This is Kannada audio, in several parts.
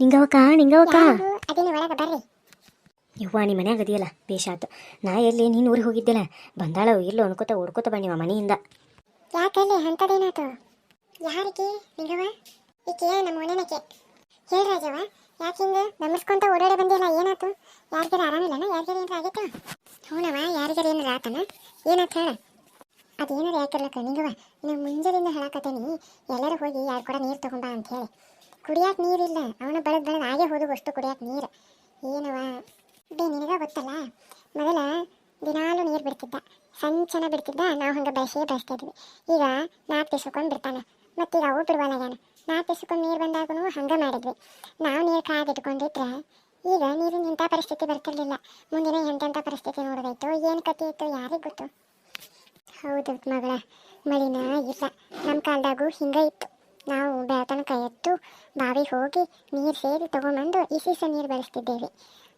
ನಿಂಗವಕ್ಕ ನಿಂಗವಕ್ಕ ಅದಿನ ಒಳಗೆ ಬರ್ರಿ. ಯವ್ವ ನಿಮ್ಮ ಮನ್ಯಾಗ ಅದಿಯಲ್ಲ ಬೇಷಾತು ನಾ ಎಲ್ಲಿ ನೀನು ಊರಿಗೆ ಹೋಗಿದ್ದಿಲ್ಲ? ಬಂದಾಳ ಇಲ್ಲೋ ಅನ್ಕೋತ ಓಡ್ಕೋತ ಬನ್ನಿವ ಮನೆಯಿಂದ. ಯಾಕಲ್ಲಿ ಅಂಥದ್ದೇನಾತು ಯಾರಿಗೆ ನಿಂಗವ ಈಕೆ ನಮ್ಮ ಮನೆನಕ್ಕೆ ಹೇಳಿ ರಾಜವ ಯಾಕೆ ಹಿಂಗೆ ನಮಸ್ಕೊಂತ ಓಡಾಡಿ ಬಂದಿಲ್ಲ ಏನಾತು ಯಾರಿಗಾರ ಆರಾಮಿಲ್ಲನ? ಯಾರಿಗಾರ ಏನಾರ ಆಗೈತಾ ಹ್ಞೂನವ ಯಾರಿಗಾರ ಏನಾರ ಆತನ? ಏನಾತ ಹೇಳ? ಅದೇನಾರ ಯಾಕಿರ್ಲಕ್ಕ ನಿಂಗವ ನೀವು ಮುಂಜಾನೆಯಿಂದ ಹೇಳಕತ್ತೇನಿ. ಎಲ್ಲರೂ ಹೋಗಿ ಯಾರು ಕೂಡ ನೀರು ತಗೊಂಡ ಅಂತ ಹೇಳಿ. ಕುಡಿಯಾಕ ನೀರಿಲ್ಲ. ಅವನ ಬೆಳೆದ್ ಬೆಳೆದ್ ಹಾಗೆ ಹೋದು ಅಷ್ಟು ಕುಡಿಯಾಕ ನೀರು. ಏನವ ಬೇ ನಿನಗ ಗೊತ್ತಲ್ಲ? ಮೊದಲ ದಿನಾಲು ನೀರು ಬಿಡ್ತಿದ್ದ. ಸಂಚನ ಬಿಡ್ತಿದ್ದ. ನಾವು ಹಂಗೆ ಬೆಳೆಸಿ ಬೆಳೆಸ್ತಾ ಇದ್ವಿ. ಈಗ ನಾಲ್ಕು ದಿವ್ಸಕ್ಕೊಂದು ಬಿಡ್ತಾನೆ. ಮತ್ತೀಗ ಅವು ಬಿಡುವಲ್ಲಾಗ್ಯಾನ ನಾಲ್ಕು ದಿವ್ಸಕ್ಕೊಂದು ನೀರು ಬಂದಾಗೂ ಹಂಗೆ ಮಾಡಿದ್ವಿ. ನಾವು ನೀರು ಕಾದಿಟ್ಕೊಂಡಿದ್ರೆ ಈಗ ನೀರು ಇಂಥ ಪರಿಸ್ಥಿತಿ ಬರ್ತಿರ್ಲಿಲ್ಲ. ಮುಂದಿನ ಎಂತೆಂಥ ಪರಿಸ್ಥಿತಿ ನೋಡೋದಾಯ್ತು? ಏನು ಕಥೆ ಇತ್ತು? ಯಾರಿಗೆ ಗೊತ್ತು? ಹೌದು ಮಗಳ, ಮಳಿನ ಇಲ್ಲ. ನಮ್ಮ ಕಾಲದಾಗೂ ಹಿಂಗೆ ಇತ್ತು. ನಾವು ಬೆಳತನಕ ಎದ್ದು ಬಾವಿಗೆ ಹೋಗಿ ನೀರು ಸೇರಿ ತೊಗೊಂಬಂದು ಇಸಿಸ ನೀರು ಬಳಸ್ತಿದ್ದೇವೆ.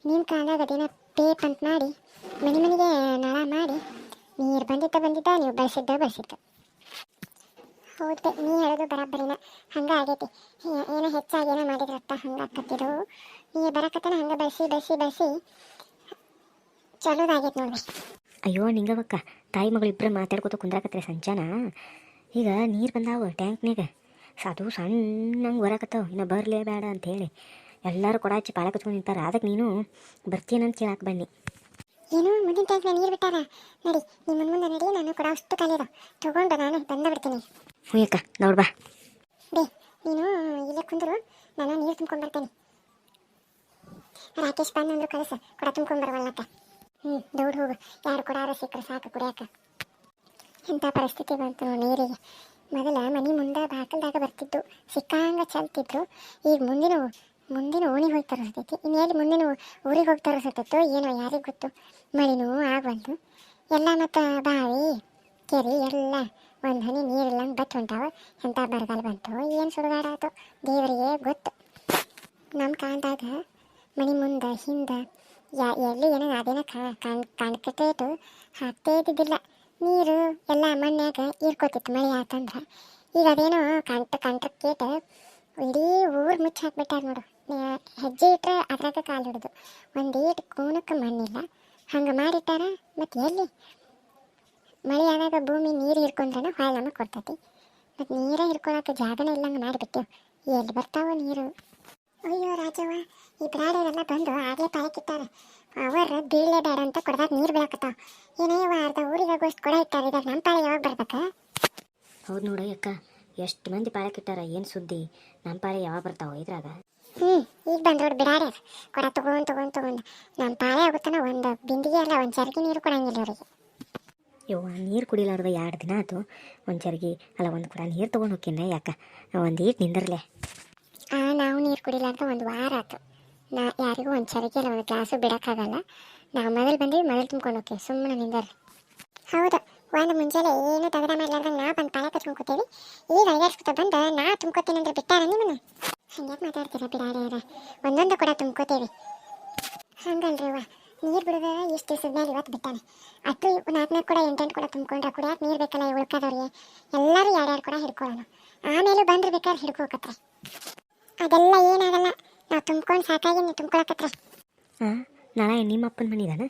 ನಿಮ್ಮ ಕಾಲದಾಗ ಅದೇನೋ ಟೇಪ್ ಅಂತ ಮಾಡಿ, ಮನೆ ಮನೆಗೆ ನಳ ಮಾಡಿ ನೀರು ಬಂದಿದ್ದ ಬಂದಿದ್ದ ನೀವು ಬಳಸಿದ್ದ ಬಳಸಿದ್ದ. ಹೌದು, ನೀ ಹೇಳೋದು ಬರಾಬರಿನ. ಹಂಗೆ ಆಗೈತಿ. ಏನೋ ಹೆಚ್ಚಾಗಿ ಏನೋ ಮಾಡಿದ್ರಪ್ಪ, ಹಂಗೆ ಹಾಕತ್ತಿರೋ ನೀ ಬರಕತ್ತನ ಹಂಗೆ ಬಳಸಿ ಬಳಸಿ ಬಳಸಿ ಚಲೋದಾಗೈತೆ ನೋಡಿ ಅಯ್ಯೋ, ನಿಂಗವಕ್ಕ, ತಾಯಿ ಮಗಳು ಇಬ್ಬರು ಮಾತಾಡ್ಕೋತ ಕುಂದ್ರಾಕತ್ರೆ ಸಂಜಾನ ಈಗ ನೀರು ಬಂದಾವ ಟ್ಯಾಂಕ್ನಾಗ ಅದು ಸಣ್ಣಂಗೆ ಬರಾಕತ್ತಾವ ಇನ್ನು ಬರಲೇ ಬೇಡ ಅಂತೇಳಿ ಎಲ್ಲರೂ ಕೊಡ ಹಚ್ಚಿ ಪಾಳ ಕಚ್ಕೊಂಡು ನಿಂತಾರೆ. ಅದಕ್ಕೆ ನೀನು ಬರ್ತೀನಂತ ಕೇಳಕ್ಕೆ ಬನ್ನಿ. ಏನು ಮುಂದಿನ ಟ್ಯಾಂಕ್ನ ನೀರು ಬಿಟ್ಟಾರ? ನಡಿ ನಿಮ್ಮ ಮುಂದೆ ನಡಿ ನಾನು ಕೂಡ ಅಷ್ಟು ಕಲಿಯೋದು ತಗೊಂಡು ನಾನು ಬಂದ ಬಿಡ್ತೀನಿ. ಹ್ಞೂ ಅಕ್ಕ ನೋಡ್ ಬಾ. ಬೇ ನೀನು ಇಲ್ಲೇ ಕುಂದ್ರು ನಾನು ನೀರು ತುಂಬ್ಕೊಂಡ್ಬರ್ತೇನೆ ರಾಕೇಶ್ ಬಂದಂದ್ರು ಕಳಿಸ ಕೊಡ ತುಂಬ್ಕೊಂಡ್ಬರ್ವಲ್ಲಕ್ಕ ಹ್ಞೂ ದೌಡ್ ಹೋಗು. ಯಾರು ಕೊಡಾರ ಸಿಕ್ಕರು ಸಾಕು ಕುಡಿಯಕ್ಕ ಎಂಥ ಪರಿಸ್ಥಿತಿ ಬಂತು ನೀರಿಗೆ? ಮೊದಲ ಮನೆ ಮುಂದೆ ಬಾಕಲ್ದಾಗ ಬರ್ತಿದ್ದು. ಸಿಕ್ಕಾಂಗ ಚಲ್ತಿದ್ರು. ಈಗ ಮುಂದಿನ ಮುಂದಿನ ಓಣಿಗೆ ಹೋಗಿ ತರಿಸ್ತೈತಿ. ಇನ್ನು ಎಲ್ಲಿ ಮುಂದಿನ ಊರಿಗೆ ಹೋಗಿ ತರಿಸತ್ತೋ ಏನೋ ಯಾರಿಗೆ ಗೊತ್ತು. ಮಳಿನೂ ಬಂತು. ಎಲ್ಲ ಮತ್ತು ಬಾವಿ, ಕೆರೆ ಎಲ್ಲ ಒಂದು ಹನಿ ನೀರಿಲ್ಲ ಬಟ್ ಹೊಂಟಾವ. ಎಂಥ ಬರಗಾಲ ಬಂತು ಏನು ಸುಡುಗಾಡ ಆಯ್ತು ದೇವರಿಗೆ ಗೊತ್ತು. ನಮ್ಮ ಕಾಲದಾಗ ಮನೆ ಮುಂದೆ ಹಿಂದೆ ಯಾ ಎಲ್ಲಿ ಏನೋ ಅದೇನೋ ಕಾಣ್ ಇತ್ತು. ಹಾಕ್ತೇ ಇದ್ದಿದ್ದಿಲ್ಲ. ನೀರು ಎಲ್ಲ ಮಣ್ಣಾಗ ಇರ್ಕೋತಿತ್ತು ಮಳೆ ಆತಂದ್ರೆ. ಈಗ ಅದೇನೋ ಕಂಟ ಕಂಟ್ರಕ್ಕೇಟ ಇಡೀ ಊರು ಮುಚ್ಚಿ ಹಾಕ್ಬಿಟ್ಟಾರ ನೋಡು. ಹೆಜ್ಜೆ ಇಟ್ಟರೆ ಅದ್ರಾಗ ಕಾಲು ಹಿಡಿದು. ಒಂದೇಟು ಕೂನಕ್ಕೆ ಮಣ್ಣಿಲ್ಲ. ಹಂಗೆ ಮಾಡಿಟ್ಟಾರ ಮತ್ತು ಎಲ್ಲಿ? ಮಳೆ ಆದಾಗ ಭೂಮಿ ನೀರು ಹಿಡ್ಕೊಂಡ್ರೆ ಹೊಳೆ ನಮಗೆ ಕೊಡ್ತೈತಿ. ಮತ್ತು ನೀರೇ ಹಿಡ್ಕೊಳಕ್ಕೆ ಜಾಗನೇ ಇಲ್ಲಂಗೆ ಮಾಡಿಬಿಟ್ಟು ಎಲ್ಲಿ ಬರ್ತಾವೋ ನೀರು? ಅಯ್ಯೋ ರಾಜವ್ವ ಈ ಬ್ರಾಡರೆಲ್ಲ ಬಂದು ಆಗಲೇ ಪಾಯಕ್ಕಿಟ್ಟಾರೆ ಅವರು ಬೀಳಲೇ ಬೇಡ ಅಂತ ಕೊಡದಾಗ ನೀರು ಬೀಳಕತ್ತಾವ. ಏನೇ ಅರ್ಧ ಊರಿಗೆ ಆಗೋಷ್ಟು ಕೊಡ ಇಟ್ಟಾರೆ ಇದಾಗ ನಮ್ಮ ಪಾಳೆ ಯಾವಾಗ ಬರ್ಬೇಕ? ಹೌದು ನೋಡು ಅಕ್ಕ ಎಷ್ಟು ಮಂದಿ ಪಾಳಕ್ಕಿಟ್ಟಾರ ಏನು ಸುದ್ದಿ? ನಮ್ಮ ಪಾಳೆ ಯಾವಾಗ ಬರ್ತಾವ ಇದ್ರಾಗ? ಹ್ಞೂ ಈಗ ಬಂದೋಡು ಬಿಡಾರೆ ಕೊಡ ತಗೊಂಡು ತಗೊಂಡು ತಗೊಂಡು. ನಮ್ಮ ಪಾಳೆ ಆಗುತ್ತಾನ ಒಂದು ಬಿಂದಿಗೆ ಅಲ್ಲ ಒಂದು ಚರ್ಗಿ ನೀರು ಕೊಡಂಗಿಲ್ಲ ಅವರಿಗೆ ಯೋ ನೀರು ಕುಡಿಲಾರ್ದ ಎರಡು ದಿನ ಆಯ್ತು ಒಂದು ಚರ್ಗಿ ಅಲ್ಲ ಒಂದು ಕೂಡ ನೀರು ತೊಗೊಂಡು ಹೋಗ್ತೀನಿ ಯಾಕ? ಒಂದು ಈಟ್ ನಿಂದರ್ಲೆ. ಆ ನಾವು ನೀರು ಕುಡಿಲಾರ್ದ ಒಂದು ವಾರ ಆಯ್ತು ನಾ ಯಾರಿಗೂ ಒಂದು ಚರಿಗೆ ಅಲ್ಲ ಒಂದು ಗ್ಲಾಸು ಬಿಡೋಕ್ಕಾಗಲ್ಲ. ನಾವು ಮೊದಲು ಬಂದೀವಿ, ಮೊದಲು ತುಂಬ್ಕೊಂಡು ಹೋಗ್ತೀವಿ. ಸುಮ್ಮನೆ ನಿಂದರ್ ಹೌದು. ಒಂದು ಮುಂಜಾನೆ ಏನು ತಗದ ಮಾಡ್ಲಾರ್ದಂಗೆ ನಾ ಬಂದು ಪಾಳೆ ಕಚ್ಕೊಂಡು ಕೂತೀವಿ ಈಗ ಅಯ್ಯಾಡ್ಸ್ಕೊತ ಬಂದು ನಾ ತುಂಬ್ಕೋತೀನಿ ಅಂದ್ರೆ ಬಿಟ್ಟಾರ ನಿಮ್ಮನ್ನು? ಹಂಗ್ಯಾಕೆ ಮಾತಾಡ್ತೀರ ಬಿಡಾಡ್ಯಾರ ಒಂದೊಂದು ಕೂಡ ತುಂಬ್ಕೋತೀವಿ. ಹಂಗಲ್ರಿ ಅವ್ವ. ನೀರು ಬಿಡೋದ ಇಷ್ಟು ದಿವಸದ ಮೇಲೆ ಇವತ್ತು ಬಿಟ್ಟಾನೆ. ಅಷ್ಟು ನಾಲ್ಕು ಕೂಡ ಎಂಟೆಂಟು ಕೂಡ ತುಂಬ್ಕೊಂಡ್ರೆ ಕುಡಿಯಾಕ ನೀರು ಬೇಕಲ್ಲ ಉಳ್ಕೋದವ್ರಿಗೆ? ಎಲ್ಲರೂ ಎರಡೆರಡು ಕೂಡ ಹಿಡ್ಕೊಳ್ಳೋಣ ಆಮೇಲೆ ಬಂದ್ರೆ ಬೇಕಾದ್ರೆ ಹಿಡ್ಕೋಕತ್ರೆ. ಅದೆಲ್ಲ ಏನಾಗಲ್ಲ. ನಾವು ತುಂಬ್ಕೊಂಡು ಸಾಕಾಗಿ ನೀವು ತುಂಬ್ಕೊಳಕತ್ರ. ಹಾಂ ನಳ ನಿಮ್ಮ ಅಪ್ಪನ ಮನಿದಾನ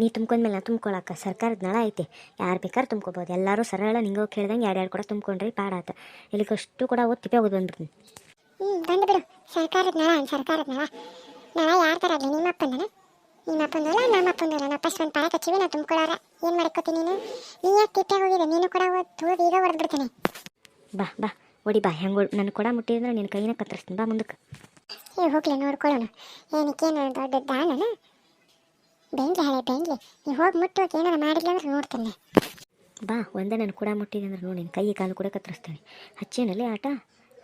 ನೀ ತುಂಬ್ಕೊಂಡ್ಮೇಲೆ ನಾನು ತುಂಬ್ಕೊಳಕ್ಕ ಸರ್ಕಾರದ ನಳ ಐತಿ. ಯಾರು ಬೇಕಾದ್ರೆ ತುಂಬ್ಕೋಬೋದು. ಎಲ್ಲರೂ ಸರಳ ನಿಂಗೆ ಕೇಳ್ದಂಗೆ ಎರಡು ಎರಡು ಕೂಡ ತುಂಬ್ಕೊಂಡ್ರಿ ಪಾಡಾತ. ಇಲ್ಲಿಗಷ್ಟು ಕೂಡ ಓದ್ ತಿಪ್ಪೆ ಹೋಗೋದು ಬಂದ್ಬಿಡ್ತೀನಿ. ಹ್ಞೂ ಬಂದು ಬಿಡು. ಸರ್ಕಾರದ ನಳ ಸರ್ಕಾರದ ನಳ. ನಳ ಯಾರ ಥರ ಆಗಲಿ? ನಿಮ್ಮ ಅಪ್ಪಂದನ ನಿಮ್ಮ ಅಪ್ಪಂದಲ್ಲ ನಮ್ಮ ಅಪ್ಪಂದಲ್ಲ ನಾ ಫಸ್ಟ್ ಒಂದು ಪಾರ ಕಚ್ಚಿವಿ ನಾ ತುಂಬ್ಕೊಳ್ಳೋರ ಏನು ಮಾಡ್ಕೋತೀನಿ ನೀನು? ನೀ ಯಾಕೆ ತಿಪ್ಪೆ ಹೋಗಿದೆ ನೀನು ಕೂಡ ಓದ್ ಈಗ ಹೊಡೆದ್ಬಿಡ್ತೀನಿ. ಬಾ ಬಾ. ಒಡಿ ಬಾ. ಹೆಂಗೆ ನನ್ನ ಕೊಡ ಮುಟ್ಟಿದ್ರೆ ನಿನ್ನ ಕೈನ ಕತ್ತರಿಸ್ತೀನಿ. ಬಾ ಮುಂದಕ್ಕೆ ಏ ಹೋಗ್ಲಿ ನೋಡ್ಕೊಳ್ಳೋಣ. ಏನಕ್ಕೇನು ದೊಡ್ಡ ದಾನನ? ಬೆಂಗ್ಲಿ ಹಳೆ ಬೆಂಗ್ಲಿ. ನೀವು ಹೋಗಿ ಮುಟ್ಟೋಕೆ ಏನಾರು ಮಾಡಿಲ್ಲ ಅಂದ್ರೆ ನೋಡ್ತೇನೆ. ಬಾ ಒಂದೇ ನನ್ನ ಕೂಡ ಮುಟ್ಟಿದೆ ಅಂದ್ರೆ ನೋಡಿ, ಕೈ ಕಾಲು ಕೂಡ ಕತ್ತರಿಸ್ತೇನೆ. ಹಚ್ಚೇನಲ್ಲಿ ಆಟ?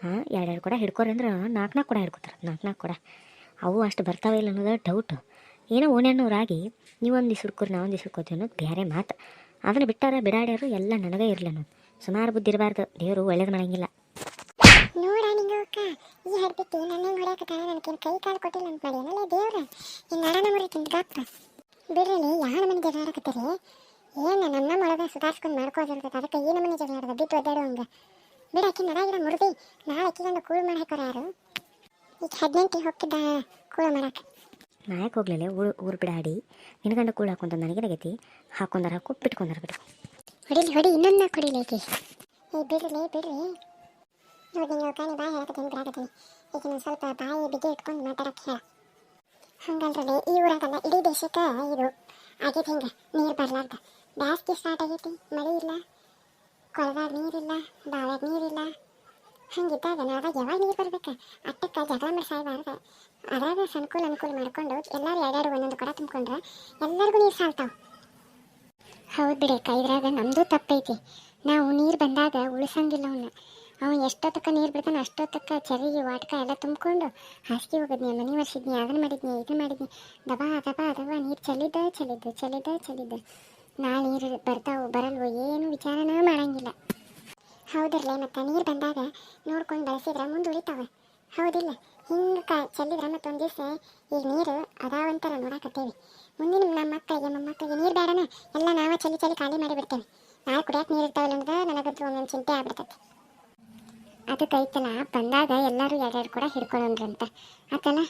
ಹಾಂ, ಎರಡೆರಡು ಕೂಡ ಹಿಡ್ಕೊರಿ ಅಂದ್ರೆ ನಾಲ್ಕು ನಾಲ್ಕು ಕೂಡ ಹಿಡ್ಕೊತಾರೆ. ನಾಲ್ಕು ನಾಲ್ಕು ಕೂಡ. ಅವು ಅಷ್ಟು ಬರ್ತಾವೆ ಇಲ್ಲ ಅನ್ನೋದು ಡೌಟು ಏನೋ ಓಣ್ಯಣ್ಣವ್ರಾಗಿ ನೀವೊಂದು ಹಿಡ್ಕೊರಿ ನಾವೊಂದು ಹಿಡ್ಕೋತೀವಿ ಅನ್ನೋದು ಬೇರೆ ಮಾತು. ಅದನ್ನು ಬಿಟ್ಟಾರ, ಬಿಡಾಡ್ಯಾರು ಎಲ್ಲ ನನಗೇ ಇರಲಿ ಅನ್ನೋದು. ಸುಮಾರು ಬುದ್ಧಿ ಇರಬಾರ್ದು. ದೇವರು ಒಳ್ಳೇದು ಮಾಡಂಗಿಲ್ಲ. ನೋಡ ನಿಂಗ ಅಕ್ಕ ಈ ಹರ್ಬಿಟ್ಟು ನನ್ನ ಹೊಡ್ಯಾಕತ್ತಾನ ನನಗೇನು ಕೈ ಕಾಲು ಕೊಟ್ಟಿಲ್ಲ ಅಂತ ಮಾಡಿ. ಏನಲ್ಲ ದೇವ್ರ ಇನ್ನು ನಡನ ಮುರಿತೀನಿ ಗಪ್ಪ ಬಿಡ್ರಿ ಯಾರ ಮನೆ ಜಗಳ ಆಡಕತ್ತೀರಿ? ಏನು ನಮ್ಮ ಮೊಳಗೆ ಒಳಗೆ ಸುಧಾರಿಸ್ಕೊಂಡು ಮಾಡ್ಕೋದಿರ್ತದೆ ಅದಕ್ಕೆ ಈ ನಮ್ಮನೆ ಜಗಳ ಆಡೋದು ಬಿಟ್ಟು ಒದ್ದಾಡು ಹಂಗೆ. ಬಿಡಾಕಿ ನಡ ಗಿಡ ಮುರಿದಿ ನಾಳೆ ಅಕ್ಕಿಗಂಡು ಕೂಳು ಮಾಡಿ ಹಾಕೋರು ಯಾರು? ಈಗ ಹದಿನೆಂಟಿಗೆ ಹೋಗ್ತಿದ್ದ ಕೂಳು ಮಾಡಕ್ಕೆ. ಯಾಕೆ ಹೋಗ್ಲಿಲ್ಲ ಊರು ಊರು ಬಿಡಾಡಿ. ನಿನ್ನ ಗಂಡ ಕೂಳು ಹಾಕೊಂತ ನನಗೇನಾಗೈತಿ ಹಾಕೊಂಡಾರ ಹಾಕು ಬಿಟ್ಕೊಂಡಾರ ಬಿಡು. ಹೊಡಿಲಿ ಹೊಡಿ ಇನ್ನೊಂದು ಆಕಿ. ಏ ಬಿಡ್ರಿ ಬಿಡ್ರಿ. ನೋಡಿ ನೀವು ಕಾಣಿ ಬಾಯಿ ಹೇಳಕತ್ತೀನಿ ಈಗ ನಾನು ಸ್ವಲ್ಪ ಬಾಯಿ ಬಿಗಿ ಇಟ್ಕೊಂಡು ಮಾತಾಡಕ್ಕೆ ಹೇಳ. ಹಂಗಲ್ರಿ ಈ ಊರಾಗಲ್ಲ, ಇಡೀ ದೇಶಕ್ಕೆ ಇದು. ಆಗೈತೆ ಹಿಂಗೆ, ನೀರು ಬರ್ಲಾರ್ದ. ಬ್ಯಾಸ್ಗೆ ಸ್ಟಾರ್ಟ್ ಆಗೈತಿ, ಮಳೆ ಇಲ್ಲ ಕೊಳದಾಗ ನೀರಿಲ್ಲ ಬಾವ್ಯಾಗ ನೀರಿಲ್ಲ ಹಂಗಿದ್ದಾಗ ನಾವಾಗ ಯಾವಾಗ ನೀರು ಬರ್ಬೇಕು? ಅಟ್ಟಕ್ಕೆ ಜಗಳ ಮಾಡಿ ಸಾಯ್ಬಾರ್ದು ಅದ್ರಾಗ ಅನುಕೂಲ ಅನುಕೂಲ ಮಾಡ್ಕೊಂಡು ಎಲ್ಲರೂ ಎರಡೆರಡು ಒಂದೊಂದು ಕೊಡ ತುಂಬಿಕೊಂಡ್ರೆ ಎಲ್ಲರಿಗೂ ನೀರು ಸಾಲ್ತಾವೆ. ಹೌದು ಬಿಡಕ್ಕ ಇದ್ರಾಗ ನಮ್ಮದು ತಪ್ಪೈತಿ. ನಾವು ನೀರು ಬಂದಾಗ ಉಳಿಸಂಗಿಲ್ಲ ಅವನ್ನ ಅವ ಎಷ್ಟೊತ್ತಕ್ಕ ನೀರು ಬಿಡ್ತಾನೆ ಅಷ್ಟೊತ್ತಕ್ಕ ಚರಿಗೆ ವಾಟ್ಕ ಎಲ್ಲ ತುಂಬಿಕೊಂಡು ಹಾಸಿಗೆ ಹೋಗಿದ್ನಿ ಮನೆ ಒರೆಸಿದ್ನಿ ಅದನ್ನ ಮಾಡಿದ್ನಿ ಇದನ್ನ ಮಾಡಿದ್ನಿ. ದಬಾ ದಬಾ ದಬಾ, ನೀರು ಚಲಿದ ಚಲಿದ್ದು ಚಲಿದ ಚಲಿದ್ದು. ನಾಳೆ ನೀರು ಬರ್ತಾವು, ಬರಲ್ವೋ ಏನು ವಿಚಾರನೂ ಮಾಡಂಗಿಲ್ಲ. ಹೌದಿರ್ಲಿ ಮತ್ತು ನೀರು ಬಂದಾಗ ನೋಡ್ಕೊಂಡು ಬಳಸಿದ್ರೆ ಮುಂದೆ ಉಳಿತಾವೆ. ಹೌದಿಲ್ಲ, ಹಿಂಗೆ ಕ ಚೆಲ್ಲಿದ್ರೆ ಮತ್ತೊಂದು ದಿವಸ ಈಗ ನೀರು ಅದಾವಂತಾರ ನೋಡಾಕತ್ತೇವೆ. ಮುಂದಿನ ನಮ್ಮ ಮಕ್ಕಳಿಗೆ ಮೊಮ್ಮಕ್ಕಳಿಗೆ ನೀರು ಬೇಡನ? ಎಲ್ಲ ನಾವೇ ಚಲಿ ಚಲಿ ಖಾಲಿ ಮಾಡಿಬಿಡ್ತೇವೆ. ನಾಳೆ ಕುಡಿಯಕ್ಕೆ ನೀರು ಇರ್ತಾವಲ್ಲ ಅಂದ್ರೆ ನನಗಂತೂ ಒಂದೊಂದು ಚಿಂತೆ ಆಗ್ಬಿಡ್ತೈತಿ. ಅದಕ್ಕೆ ಐತಲ್ಲ ಬಂದಾಗ ಎಲ್ಲರೂ ಎರಡೆರಡು ಕೂಡ ಹಿಡ್ಕೊಳ್ಳೋಣ್ರಂತ ಆತಲ್ಲ